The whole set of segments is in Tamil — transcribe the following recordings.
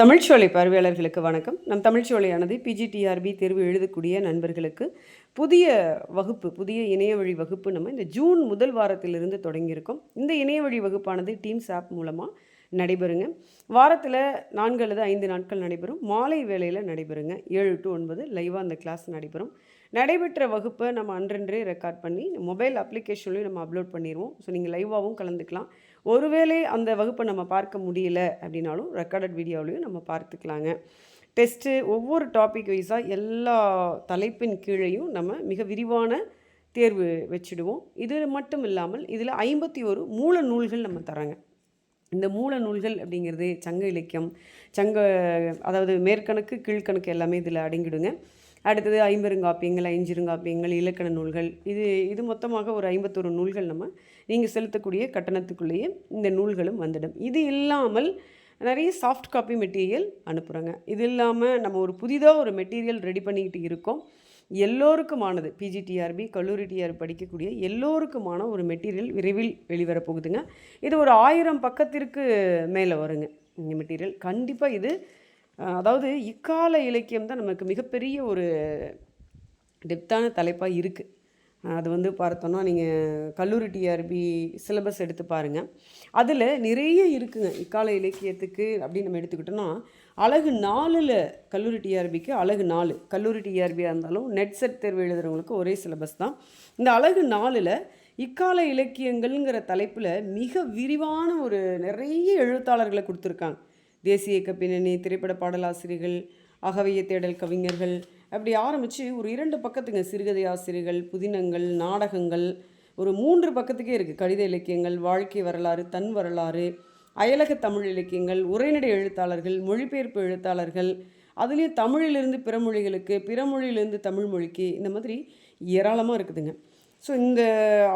தமிழ்ச்சோலை பார்வையாளர்களுக்கு வணக்கம். நம் தமிழ்ச்சோலையானது பிஜிடிஆர்பி தேர்வு எழுதக்கூடிய நண்பர்களுக்கு புதிய வகுப்பு புதிய இணைய வழி வகுப்பு நம்ம இந்த ஜூன் முதல் வாரத்திலிருந்து தொடங்கியிருக்கோம். இந்த இணைய வழி வகுப்பானது டீம்ஸ் ஆப் மூலமாக நடைபெறுங்க. வாரத்தில் நான்கு அல்லது ஐந்து நாட்கள் நடைபெறும். மாலை வேளையில் நடைபெறுங்க. ஏழு டு ஒன்பது லைவாக அந்த கிளாஸ் நடைபெறும். நடைபெற்ற வகுப்பை நம்ம அன்றன்றே ரெக்கார்ட் பண்ணி மொபைல் அப்ளிகேஷன்லையும் நம்ம அப்லோட் பண்ணிடுவோம் ஸோ நீங்கள் லைவாகவும் கலந்துக்கலாம். ஒருவேளை அந்த வகுப்பை நம்ம பார்க்க முடியல அப்படின்னாலும் ரெக்கார்டட் வீடியோவிலையும் நம்ம பார்த்துக்கலாங்க. டெஸ்ட்டு ஒவ்வொரு டாபிக் வைஸாக எல்லா தலைப்பின் கீழேயும் நம்ம மிக விரிவான தேர்வு வச்சுடுவோம். இது மட்டும் இல்லாமல் இதில் ஐம்பத்தி ஒரு மூல நூல்கள் நம்ம தராங்க இந்த மூல நூல்கள் அப்படிங்கிறது சங்க இலக்கியம் சங்க அதாவது மேற்கணக்கு கீழ்கணக்கு எல்லாமே இதில் அடங்கிடுங்க. அடுத்தது ஐம்பெருங்காப்பியங்கள் ஐஞ்சிருங்காப்பியங்கள் இலக்கண நூல்கள். இது இது மொத்தமாக ஒரு ஐம்பத்தொரு நூல்கள் நம்ம நீங்கள் செலுத்தக்கூடிய கட்டணத்துக்குள்ளேயே இந்த நூல்களும் வந்துடும். இது இல்லாமல் நிறைய சாஃப்ட் காப்பி மெட்டீரியல் அனுப்புகிறாங்க இது இல்லாமல் நம்ம ஒரு புதிதாக ஒரு மெட்டீரியல் ரெடி பண்ணிக்கிட்டு இருக்கோம். எல்லோருக்குமானது பிஜிடிஆர்பி கல்லூரி டிஆர் படிக்கக்கூடிய எல்லோருக்குமான ஒரு மெட்டீரியல் விரைவில் வெளிவரப் போகுதுங்க இது ஒரு ஆயிரம் பக்கத்திற்கு மேலே வருங்க. இந்த மெட்டீரியல் கண்டிப்பாக இது அதாவது இக்கால இலக்கியம் தான் நமக்கு மிகப்பெரிய ஒரு டெப்த்தான தலைப்பாக இருக்குது அது வந்து பார்த்தோன்னா நீங்கள் கல்லூரி டிஆர்பி சிலபஸ் எடுத்து பாருங்கள் அதில் நிறைய இருக்குங்க. இக்கால இலக்கியத்துக்கு அப்படின்னு நம்ம எடுத்துக்கிட்டோன்னா அழகு நாலில் கல்லூரி டிஆர்பிக்கு அழகு நாலு. கல்லூரி டிஆர்பியாக இருந்தாலும் நெட் செட் தேர்வு எழுதுகிறவங்களுக்கு ஒரே சிலபஸ் தான். இந்த அழகு நாலில் இக்கால இலக்கியங்கள்ங்கிற தலைப்பில் மிக விரிவான ஒரு நிறைய எழுத்தாளர்களை கொடுத்துருக்காங்க. தேசிய இயக்க பின்னணி திரைப்பட பாடலாசிரியர்கள் அகவைய தேடல் கவிஞர்கள். அப்படி ஆரம்பித்து ஒரு இரண்டு பக்கத்துங்க. சிறுகதை ஆசிரியர்கள் புதினங்கள் நாடகங்கள். ஒரு மூன்று பக்கத்துக்கே இருக்குது கடித இலக்கியங்கள் வாழ்க்கை வரலாறு தன் வரலாறு அயலக தமிழ் இலக்கியங்கள் உரைநடை எழுத்தாளர்கள் மொழிபெயர்ப்பு எழுத்தாளர்கள். அதுலேயும் தமிழிலிருந்து பிற மொழிகளுக்கு பிற மொழியிலிருந்து தமிழ் மொழிக்கு இந்த மாதிரி ஏராளமாக இருக்குதுங்க. ஸோ இந்த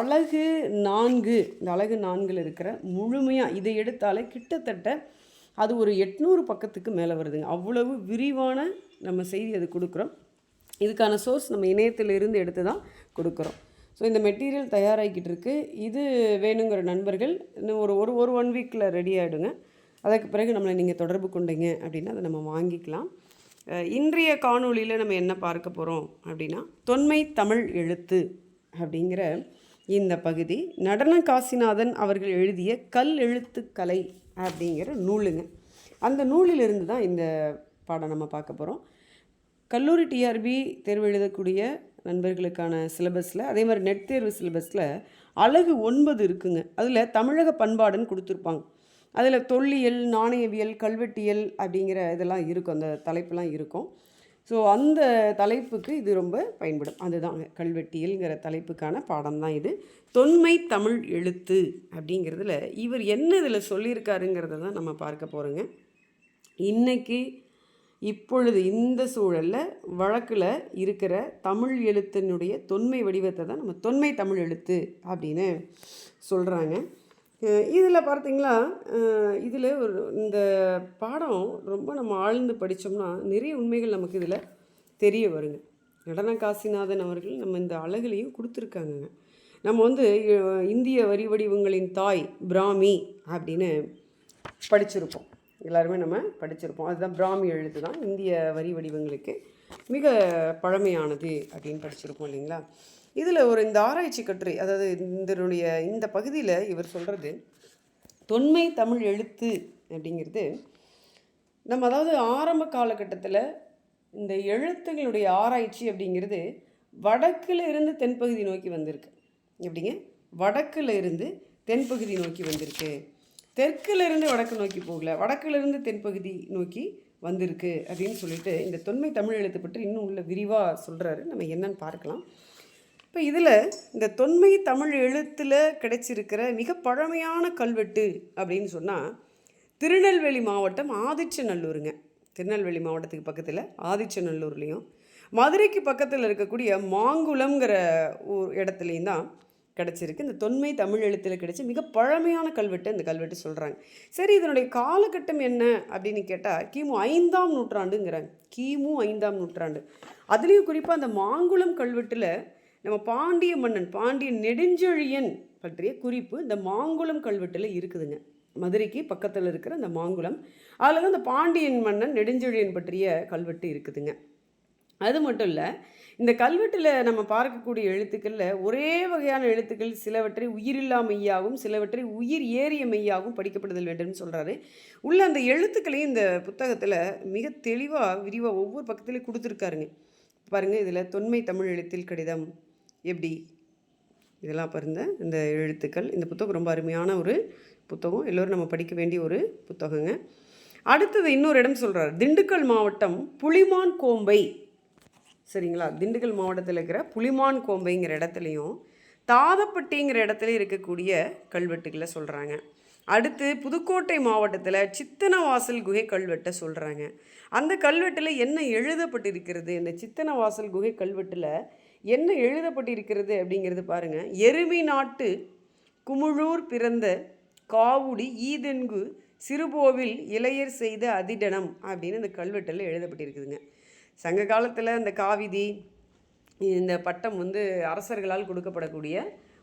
அழகு நான்கு இந்த அழகு நான்கில் இருக்கிற முழுமையாக இதை எடுத்தாலே கிட்டத்தட்ட அது ஒரு எட்நூறு பக்கத்துக்கு மேலே வருதுங்க. அவ்வளவு விரிவான நம்ம செய்தி அது கொடுக்குறோம். இதுக்கான சோர்ஸ் நம்ம இணையத்திலிருந்து எடுத்து தான் கொடுக்குறோம். ஸோ இந்த மெட்டீரியல் தயாராகிக்கிட்டு இருக்குது இது வேணுங்கிற நண்பர்கள் இன்னும் ஒரு ஒரு ஒரு ஒன் வீக்கில் ரெடி ஆகிடுங்க அதற்கு பிறகு நம்மளை நீங்கள் தொடர்பு கொண்டீங்க அப்படின்னா அதை நம்ம வாங்கிக்கலாம். இன்றைய காணொளியில் நம்ம என்ன பார்க்க போகிறோம் அப்படின்னா தொன்மை தமிழ் எழுத்து அப்படிங்கிற இந்த பகுதி. நடன காசிநாதன் அவர்கள் எழுதிய கல் எழுத்துக்கலை அப்படிங்கிற நூலுங்க. அந்த நூலிலிருந்து தான் இந்த பாடம் நம்ம பார்க்க போகிறோம் கல்லூரி டிஆர்பி தேர்வு எழுதக்கூடிய நண்பர்களுக்கான சிலபஸில் அதே மாதிரி நெட் தேர்வு சிலபஸில் அழகு ஒன்பது இருக்குங்க. அதில் தமிழக பண்பாடுன்னு கொடுத்துருப்பாங்க. அதில் தொல்லியல் நாணயவியல் கல்வெட்டியல் அப்படிங்கிற இதெல்லாம் இருக்கும். அந்த தலைப்புலாம் இருக்கும். ஸோ அந்த தலைப்புக்கு இது ரொம்ப பயன்படும். அதுதான் கல்வெட்டியல்ங்கிற தலைப்புக்கான பாடம் தான் இது. தொன்மை தமிழ் எழுத்து அப்படிங்கிறதுல இவர் என்ன இதில் சொல்லியிருக்காருங்கிறத தான் நம்ம பார்க்க போகிறோங்க இன்றைக்கி இப்பொழுது இந்த சூழலில் வழக்கில் இருக்கிற தமிழ் எழுத்தினுடைய தொன்மை வடிவத்தை தான் நம்ம தொன்மை தமிழ் எழுத்து அப்படின்னு சொல்கிறாங்க இதில் பார்த்தீங்களா இதில் ஒரு இந்த பாடம் ரொம்ப நம்ம ஆழ்ந்து படித்தோம்னா நிறைய உண்மைகள் நமக்கு இதில் தெரிய வருங்க. நடன காசிநாதன் அவர்கள் நம்ம இந்த அழகுலையும் கொடுத்துருக்காங்கங்க. நம்ம வந்து இந்திய வரி வடிவங்களின் தாய் பிராமி அப்படின்னு படிச்சிருப்போம். எல்லாருமே நம்ம படிச்சிருப்போம். அதுதான் பிராமி எழுத்து தான். இந்திய வரி வடிவங்களுக்கு மிக பழமையானது அப்படின்னு படிச்சிருக்கோம் இல்லைங்களா? இதில் ஒரு இந்த ஆராய்ச்சி கட்டுரை அதாவது இதனுடைய இந்த பகுதியில் இவர் சொல்கிறது தொன்மை தமிழ் எழுத்து அப்படிங்கிறது. நம்ம அதாவது ஆரம்ப காலகட்டத்தில் இந்த எழுத்துகளுடைய ஆராய்ச்சி அப்படிங்கிறது வடக்கில் இருந்து தென்பகுதி நோக்கி வந்திருக்கு. எப்படிங்க? வடக்கில் இருந்து தென்பகுதி நோக்கி வந்திருக்கு. தெற்கிலிருந்து வடக்கு நோக்கி போகல. வடக்கிலிருந்து தென்பகுதி நோக்கி வந்திருக்கு அப்படின்னு சொல்லிட்டு இந்த தொன்மை தமிழ் எழுத்து பற்றி இன்னும் உள்ள விரிவாக சொல்கிறாரு நம்ம என்னன்னு பார்க்கலாம். இப்போ இதில் இந்த தொன்மை தமிழ் எழுத்தில் கிடைச்சிருக்கிற மிக பழமையான கல்வெட்டு அப்படின்னு சொன்னால் திருநெல்வேலி மாவட்டம் ஆதிச்சநல்லூருங்க. திருநெல்வேலி மாவட்டத்துக்கு பக்கத்தில் ஆதிச்சநல்லூர்லேயும். மதுரைக்கு பக்கத்தில் இருக்கக்கூடிய மாங்குளம்ங்கிற ஊர் இடத்துலையும் தான் கிடச்சிருக்கு. இந்த தொன்மை தமிழ் எழுத்தில் கிடைச்ச மிக பழமையான கல்வெட்டு இந்த கல்வெட்டு சொல்கிறாங்க சரி இதனுடைய காலகட்டம் என்ன அப்படின்னு கேட்டால் கிமு ஐந்தாம் நூற்றாண்டுங்கிறாங்க. கிமு ஐந்தாம் நூற்றாண்டு. அதுலேயும் குறிப்பாக அந்த மாங்குளம் கல்வெட்டில் நம்ம பாண்டிய மன்னன் பாண்டிய நெடுஞ்செழியன் பற்றிய குறிப்பு இந்த மாங்குளம் கல்வெட்டில் இருக்குதுங்க. மதுரைக்கு பக்கத்தில் இருக்கிற அந்த மாங்குளம். அதில் தான் இந்த பாண்டியன் மன்னன் நெடுஞ்செழியன் பற்றிய கல்வெட்டு இருக்குதுங்க. அது மட்டும் இல்லை இந்த கல்வெட்டில் நம்ம பார்க்கக்கூடிய எழுத்துக்களில் ஒரே வகையான எழுத்துக்கள் சிலவற்றை உயிரில்லா மெய்யாகவும் சிலவற்றை உயிர் ஏறிய மெய்யாகவும் படிக்கப்படுதல் வேண்டும்னு சொல்கிறாரு உள்ள அந்த எழுத்துக்களையும் இந்த புத்தகத்தில் மிக தெளிவாக விரிவாக ஒவ்வொரு பக்கத்துலேயும் கொடுத்துருக்காருங்க. பாருங்கள் இதில் தொன்மை தமிழ் எழுத்தில் கடிதம் எப்படி? இதெல்லாம் பாருங்க இந்த எழுத்துக்கள். இந்த புத்தகம் ரொம்ப அருமையான ஒரு புத்தகம். எல்லோரும் நம்ம படிக்க வேண்டிய ஒரு புத்தகங்க. அடுத்தது இன்னொரு இடம் சொல்கிறார் திண்டுக்கல் மாவட்டம் புலிமான் கோம்பை சரிங்களா? திண்டுக்கல் மாவட்டத்தில் இருக்கிற புலிமான் கோம்பைங்கிற இடத்துலையும் தாதப்பட்டிங்கிற இடத்துல இருக்கக்கூடிய கல்வெட்டுகளை சொல்கிறாங்க அடுத்து புதுக்கோட்டை மாவட்டத்தில் சித்தனவாசல் குகை கல்வெட்டை சொல்கிறாங்க அந்த கல்வெட்டில் என்ன எழுதப்பட்டிருக்கிறது? இந்த சித்தனவாசல் குகை கல்வெட்டில் என்ன எழுதப்பட்டிருக்கிறது அப்படிங்கிறது பாருங்கள் எருமி நாட்டு குமுழூர் பிறந்த காவுடி ஈதென்கு சிறுபோவில் இளையர் செய்த அதிடனம் அப்படின்னு அந்த கல்வெட்டில் எழுதப்பட்டிருக்குதுங்க. சங்க காலத்தில் இந்த காவிதி இந்த பட்டம் வந்து அரசர்களால் கொடுக்கப்படக்கூடிய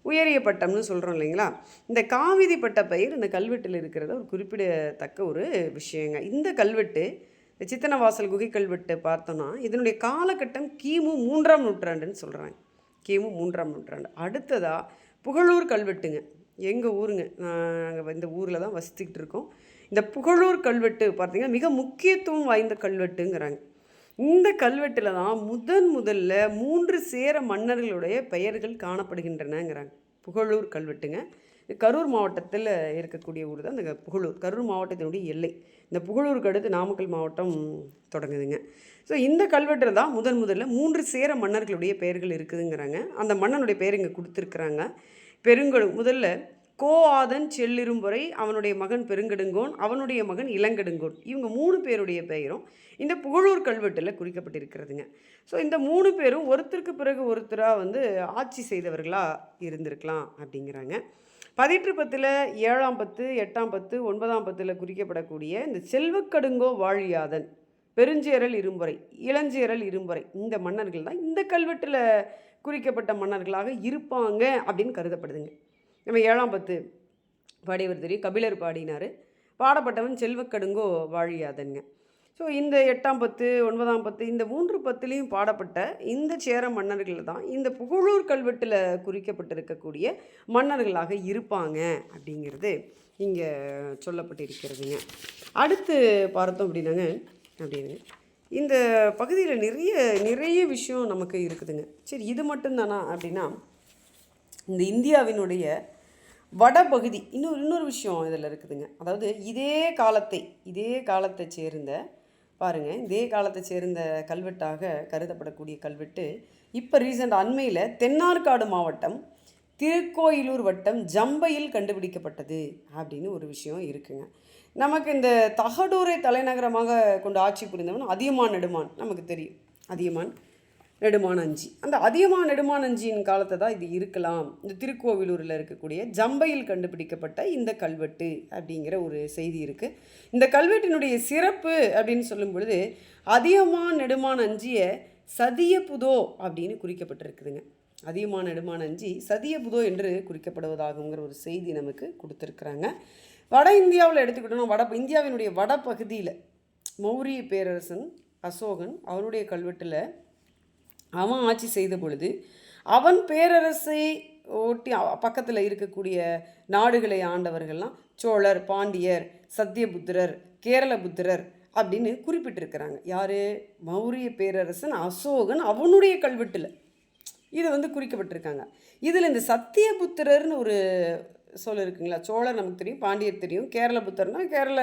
உயரிய பட்டம்னு சொல்கிறோம் இல்லைங்களா? இந்த காவிதி பட்ட பயிர் இந்த கல்வெட்டில் இருக்கிறத ஒரு குறிப்பிடத்தக்க ஒரு விஷயங்க. இந்த கல்வெட்டு இந்த சித்தனவாசல் குகை கல்வெட்டு பார்த்தோன்னா இதனுடைய காலகட்டம் கிமு மூன்றாம் நூற்றாண்டுன்னு சொல்கிறாங்க கிமு மூன்றாம் நூற்றாண்டு. அடுத்ததாக புகழூர் கல்வெட்டுங்க. எங்கள் ஊருங்க. நாங்கள் இந்த ஊரில் தான் வசித்துக்கிட்டு இருக்கோம். இந்த புகழூர் கல்வெட்டு பார்த்திங்கன்னா மிக முக்கியத்துவம் வாய்ந்த கல்வெட்டுங்கிறாங்க. இந்த கல்வெட்டில் தான் முதன் முதல்ல மூன்று சேர மன்னர்களுடைய பெயர்கள் காணப்படுகின்றனங்கிறாங்க. புகழூர் கல்வெட்டுங்க. கரூர் மாவட்டத்தில் இருக்கக்கூடிய ஊர் தான் இந்த புகழூர். கரூர் மாவட்டத்தினுடைய எல்லை. இந்த புகழூருக்கு அடுத்து நாமக்கல் மாவட்டம் தொடங்குதுங்க. ஸோ இந்த கல்வெட்டில் தான் முதன் முதல்ல மூன்று சேர மன்னர்களுடைய பெயர்கள் இருக்குதுங்கிறாங்க. அந்த மன்னனுடைய பெயர் இங்கே கொடுத்துருக்குறாங்க. பெருங்கொழு முதல்ல கோ ஆதன் செல்லிரும்புரை அவனுடைய மகன் பெருங்கடுங்கோன் அவனுடைய மகன் இளங்கடுங்கோன். இவங்க மூணு பேருடைய பெயரும் இந்த புகழூர் கல்வெட்டில் குறிக்கப்பட்டிருக்கிறதுங்க. ஸோ இந்த மூணு பேரும் ஒருத்தருக்கு பிறகு ஒருத்தராக வந்து ஆட்சி செய்தவர்களாக இருந்திருக்கலாம் அப்படிங்கிறாங்க. பதிற்று பத்தில் ஏழாம் பத்து எட்டாம் பத்து ஒன்பதாம் பத்தில் குறிக்கப்படக்கூடிய இந்த செல்வக்கடுங்கோ வாழியாதன் பெருஞ்சேரல் இரும்புரை இளஞ்சேரல் இரும்புரை இந்த மன்னர்கள் தான் இந்த கல்வெட்டில் குறிக்கப்பட்ட மன்னர்களாக இருப்பாங்க அப்படின்னு கருதப்படுதுங்க. நம்ம ஏழாம் பத்து பாடியவர் தெரியும். கபிலர் பாடினார். பாடப்பட்டவன் செல்வக்கடுங்கோ வாழியாதன்ங்க. ஸோ இந்த எட்டாம் பத்து ஒன்பதாம் பத்து இந்த மூன்று பத்துலேயும் பாடப்பட்ட இந்த சேர மன்னர்கள் தான் இந்த புகழூர் கல்வெட்டில் குறிக்கப்பட்டிருக்கக்கூடிய மன்னர்களாக இருப்பாங்க அப்படிங்கிறது இங்கே சொல்லப்பட்டிருக்கிறதுங்க. அடுத்து பார்த்தோம் அப்படின்னாங்க அப்படின்னு. இந்த பகுதியில் நிறைய நிறைய விஷயம் நமக்கு இருக்குதுங்க. சரி இது மட்டும்தானா அப்படின்னா இந்த இந்தியாவினுடைய வடபகுதி இன்னொரு இன்னொரு விஷயம் இதில் இருக்குதுங்க. அதாவது இதே காலத்தை இதே காலத்தை சேர்ந்த பாருங்கள் இதே காலத்தை சேர்ந்த கல்வெட்டாக கருதப்படக்கூடிய கல்வெட்டு இப்போ ரீசெண்ட் அண்மையில் தென்னார்காடு மாவட்டம் திருக்கோயிலூர் வட்டம் ஜம்பையில் கண்டுபிடிக்கப்பட்டது அப்படின்னு ஒரு விஷயம் இருக்குங்க. நமக்கு இந்த தகடூரை தலைநகரமாக கொண்டு ஆட்சி புரிந்தவன் அதியமான் நெடுமான் நமக்கு தெரியும். அதியமான் நெடுமானஞ்சி. அந்த அதியமா நெடுமானஞ்சியின் காலத்தை தான் இது இருக்கலாம். இந்த திருக்கோவிலூரில் இருக்கக்கூடிய ஜம்பையில் கண்டுபிடிக்கப்பட்ட இந்த கல்வெட்டு அப்படிங்கிற ஒரு செய்தி இருக்குது இந்த கல்வெட்டினுடைய சிறப்பு அப்படின்னு சொல்லும் பொழுது அதியமான் நெடுமானஞ்சியை சதிய புதோ அப்படின்னு குறிக்கப்பட்டிருக்குதுங்க. அதியமான் நெடுமானஞ்சி அஞ்சி சதியபுதோ என்று குறிக்கப்படுவதாகுங்கிற ஒரு செய்தி நமக்கு கொடுத்துருக்குறாங்க. வட இந்தியாவில் எடுத்துக்கிட்டோம்னா வட இந்தியாவினுடைய வட பகுதியில் மௌரிய பேரரசன் அசோகன் அவருடைய கல்வெட்டில் அவன் ஆட்சி செய்த பொழுது அவன் பேரரசை ஒட்டி பக்கத்தில் இருக்கக்கூடிய நாடுகளை ஆண்டவர்கள்லாம் சோழர் பாண்டியர் சத்தியபுத்திரர் கேரளபுத்திரர் அப்படின்னு குறிப்பிட்டிருக்கிறாங்க. யார்? மௌரிய பேரரசன் அசோகன் அவனுடைய கல்வெட்டில். இது வந்து குறிக்கப்பட்டிருக்காங்க. இதில் இந்த சத்தியபுத்திரர்னு ஒரு சொல் இருக்குங்களா? சோழர் நமக்கு தெரியும் பாண்டியர் தெரியும் கேரளபுத்தர்னா கேரள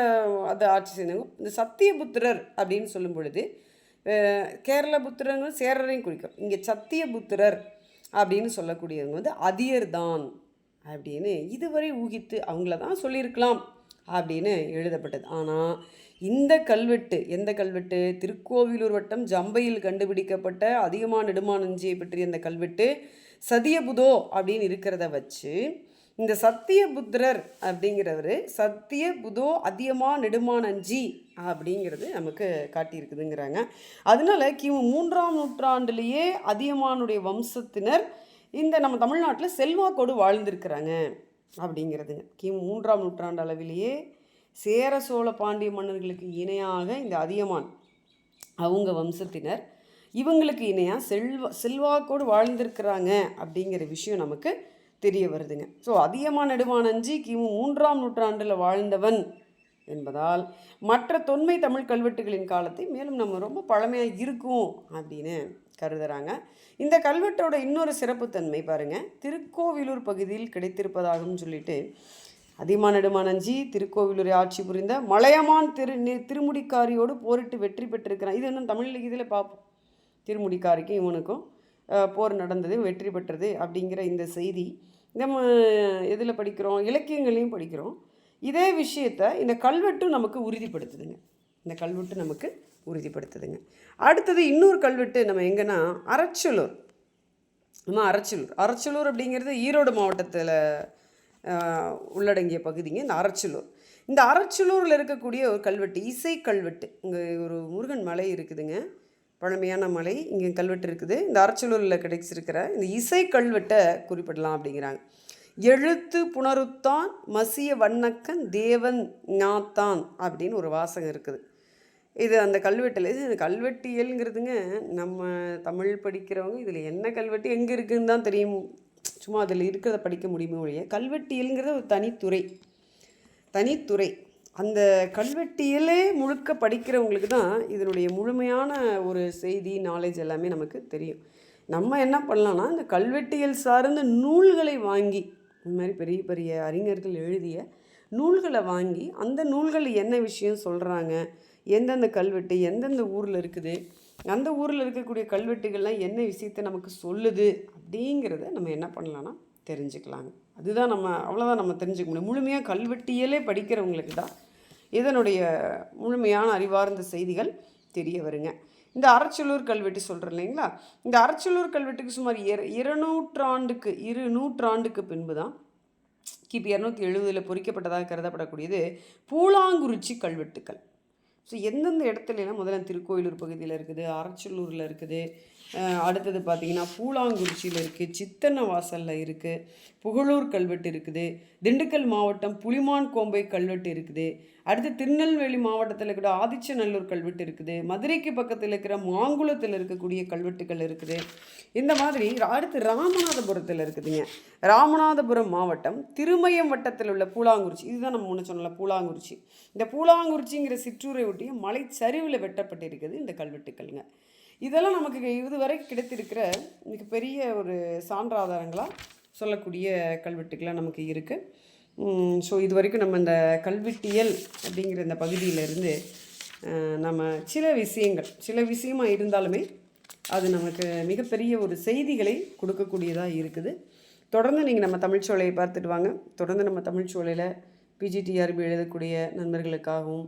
அதை ஆட்சி செய்தவங்க. இந்த சத்தியபுத்திரர் அப்படின்னு சொல்லும் பொழுது கேரள கேரளபுத்திரங்க சேரரையும் குறிக்கும். இங்கே சத்தியபுத்திரர் அப்படின்னு சொல்லக்கூடியவங்க வந்து அதியர் தான் அப்படின்னு இதுவரை ஊகித்து அவங்கள தான் சொல்லியிருக்கலாம் அப்படின்னு எழுதப்பட்டது. ஆனால் இந்த கல்வெட்டு எந்த கல்வெட்டு? திருக்கோவிலூர் வட்டம் ஜம்பையில் கண்டுபிடிக்கப்பட்ட அதிகமான நெடுமானஞ்சியை பற்றிய அந்த கல்வெட்டு சதியபுதோ அப்படின்னு இருக்கிறத வச்சு இந்த சத்தியபுத்திரர் அப்படிங்கிறவர் சத்தியபுதோ அதியமா நெடுமானஞ்சி அப்படிங்கிறது நமக்கு காட்டியிருக்குதுங்கிறாங்க. அதனால கிமு மூன்றாம் நூற்றாண்டுலேயே அதியமானுடைய வம்சத்தினர் இந்த நம்ம தமிழ்நாட்டில் செல்வாக்கோடு வாழ்ந்திருக்கிறாங்க அப்படிங்கிறதுங்க கிமு மூன்றாம் நூற்றாண்டு அளவிலேயே சேர சோழ பாண்டிய மன்னர்களுக்கு இணையாக இந்த அதியமான் அவங்க வம்சத்தினர் இவங்களுக்கு இணையாக செல்வா செல்வாக்கோடு வாழ்ந்திருக்கிறாங்க அப்படிங்கிற விஷயம் நமக்கு தெரிய வருதுங்க. ஸோ அதியமான் நெடுமானஞ்சி கிமு மூன்றாம் நூற்றாண்டில் வாழ்ந்தவன் என்பதால் மற்ற தொன்மை தமிழ் கல்வெட்டுகளின் காலத்தை மேலும் நம்ம ரொம்ப பழமையாக இருக்கும் அப்படின்னு கருதுகிறாங்க இந்த கல்வெட்டோட இன்னொரு சிறப்புத்தன்மை பாருங்கள் திருக்கோவிலூர் பகுதியில் கிடைத்திருப்பதாகவும் சொல்லிட்டு அதியமான் நெடுமானஞ்சி திருக்கோவிலூரை ஆட்சி புரிந்த மலையமான் திரு நி- திருமுடிக்காரியோடு போரிட்டு வெற்றி பெற்றிருக்கிறான். இது இன்னும் தமிழ் இதில் பார்ப்போம் திருமுடிக்காரிக்கும் இவனுக்கும். போர் நடந்தது வெற்றி பெற்றது அப்படிங்கிற இந்த செய்தி நம்ம எதில் படிக்கிறோம்? இலக்கியங்களையும் படிக்கிறோம். இதே விஷயத்த இந்த கல்வெட்டும் நமக்கு உறுதிப்படுத்துதுங்க. இந்த கல்வெட்டு நமக்கு உறுதிப்படுத்துதுங்க. அடுத்தது இன்னொரு கல்வெட்டு நம்ம எங்கன்னா அரச்சலூர் நம்ம அரச்சலூர் அரச்சலூர் அப்படிங்கிறது ஈரோடு மாவட்டத்தில் உள்ளடங்கிய பகுதிங்க. இந்த அரச்சலூர் இந்த அரச்சலூரில் இருக்கக்கூடிய ஒரு கல்வெட்டு இசை கல்வெட்டு. இங்கே ஒரு முருகன் மலை இருக்குதுங்க. பழமையான மலை இங்கே கல்வெட்டு இருக்குது. இந்த அரச்சலூரில் கிடைச்சிருக்கிற இந்த இசை கல்வெட்டை குறிப்பிடலாம் அப்படிங்கிறாங்க. எழுத்து புணருத்தான் மசிய வண்ணக்கன் தேவன் ஞாத்தான் அப்படின்னு ஒரு வாசகம் இருக்குது. இது அந்த கல்வெட்டில் இது கல்வெட்டியல்ங்கிறதுங்க நம்ம தமிழ் படிக்கிறவங்க இதில் என்ன கல்வெட்டு எங்கே இருக்குதுன்னு தான் தெரியும். சும்மா அதில் இருக்கிறத படிக்க முடியுமே ஒழிய கல்வெட்டியல்ங்கிறது ஒரு தனித்துறை. தனித்துறை. அந்த கல்வெட்டியலே முழுக்க படிக்கிறவங்களுக்கு தான் இதனுடைய முழுமையான ஒரு செய்தி நாலேஜ் எல்லாமே நமக்கு தெரியும். நம்ம என்ன பண்ணலாம்னா இந்த கல்வெட்டியல் சார்ந்த நூல்களை வாங்கி இந்த மாதிரி பெரிய பெரிய அறிஞர்கள் எழுதிய நூல்களை வாங்கி அந்த நூல்கள் என்ன விஷயம் சொல்கிறாங்க எந்தெந்த கல்வெட்டு எந்தெந்த ஊரில் இருக்குது அந்த ஊரில் இருக்கக்கூடிய கல்வெட்டுகள்லாம் என்ன விஷயத்தை நமக்கு சொல்லுது அப்படிங்கிறத நம்ம என்ன பண்ணலாம்னா தெரிஞ்சுக்கலாங்க. அதுதான் நம்ம அவ்வளோதான் நம்ம தெரிஞ்சுக்க முடியும். முழுமையாக கல்வெட்டியலே படிக்கிறவங்களுக்கு தான் இதனுடைய முழுமையான அறிவார்ந்த செய்திகள் தெரிய வருங்க. இந்த அறச்சலூர் கல்வெட்டு சொல்கிறேன் இல்லைங்களா? இந்த அறச்சலூர் கல்வெட்டுக்கு சுமார் இர இருநூற்றாண்டுக்கு இரு நூற்றாண்டுக்கு பின்பு தான் கிபி இரநூத்தி எழுபதில் பொறிக்கப்பட்டதாக கருதப்படக்கூடியது பூலாங்குறிச்சி கல்வெட்டுக்கள். ஸோ எந்தெந்த இடத்துலலாம் முதல்ல திருக்கோயிலூர் பகுதியில் இருக்குது அறச்சலூரில் இருக்குது அடுத்தது பார்த்தீங்கன்னா பூலாங்குறிச்சியில் இருக்குது சித்தன்ன வாசலில் இருக்குது புகழூர் கல்வெட்டு இருக்குது திண்டுக்கல் மாவட்டம் புலிமான் கோம்பை கல்வெட்டு இருக்குது அடுத்து திருநெல்வேலி மாவட்டத்தில் இருக்கிற ஆதிச்சநல்லூர் கல்வெட்டு இருக்குது மதுரைக்கு பக்கத்தில் இருக்கிற மாங்குளத்தில் இருக்கக்கூடிய கல்வெட்டுகள் இருக்குது. இந்த மாதிரி அடுத்து ராமநாதபுரத்தில் இருக்குதுங்க. ராமநாதபுரம் மாவட்டம் திருமயம் வட்டத்தில் உள்ள பூலாங்குறிச்சி. இதுதான் நம்ம முன்ன சொன்னல பூலாங்குறிச்சி. இந்த பூலாங்குறிச்சிங்கிற சிற்றூரை ஒட்டிய மலைச்சரிவில் வெட்டப்பட்டிருக்குது இந்த கல்வெட்டுக்கள்ங்க இதெல்லாம் நமக்கு இதுவரை கிடைத்திருக்கிற மிகப்பெரிய ஒரு சான்றாதாரங்களாக சொல்லக்கூடிய கல்வெட்டுக்கெல்லாம் நமக்கு இருக்குது ஸோ இது வரைக்கும் நம்ம இந்த கல்வெட்டியல் அப்படிங்கிற இந்த பகுதியிலேருந்து நம்ம சில விஷயங்கள் சில விஷயமாக இருந்தாலுமே அது நமக்கு மிகப்பெரிய ஒரு செய்திகளை கொடுக்கக்கூடியதாக இருக்குது. தொடர்ந்து நீங்கள் நம்ம தமிழ்ச்சோலையை பார்த்துட்டு வாங்க. தொடர்ந்து நம்ம தமிழ்ச்சோலையில் பிஜிடிஆர்பி எழுதக்கூடிய நண்பர்களுக்காகவும்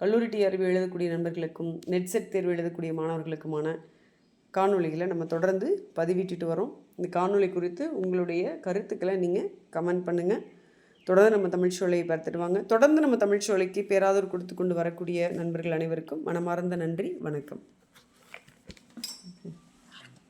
கல்லூரி டிஆர்பி எழுதக்கூடிய நண்பர்களுக்கும் நெட் செட் தேர்வு எழுதக்கூடிய மாணவர்களுக்குமான காணொளிகளை நம்ம தொடர்ந்து பதிவிட்டுட்டு வரோம். இந்த காணொளி குறித்து உங்களுடைய கருத்துக்களை நீங்கள் கமெண்ட் பண்ணுங்கள் தொடர்ந்து நம்ம தமிழ்ச்சோலையை பார்த்துட்டு வாங்க. தொடர்ந்து நம்ம தமிழ் சோலைக்கு பேராதரவு கொடுத்து கொண்டு வரக்கூடிய நண்பர்கள் அனைவருக்கும் மனமார்ந்த நன்றி. வணக்கம்.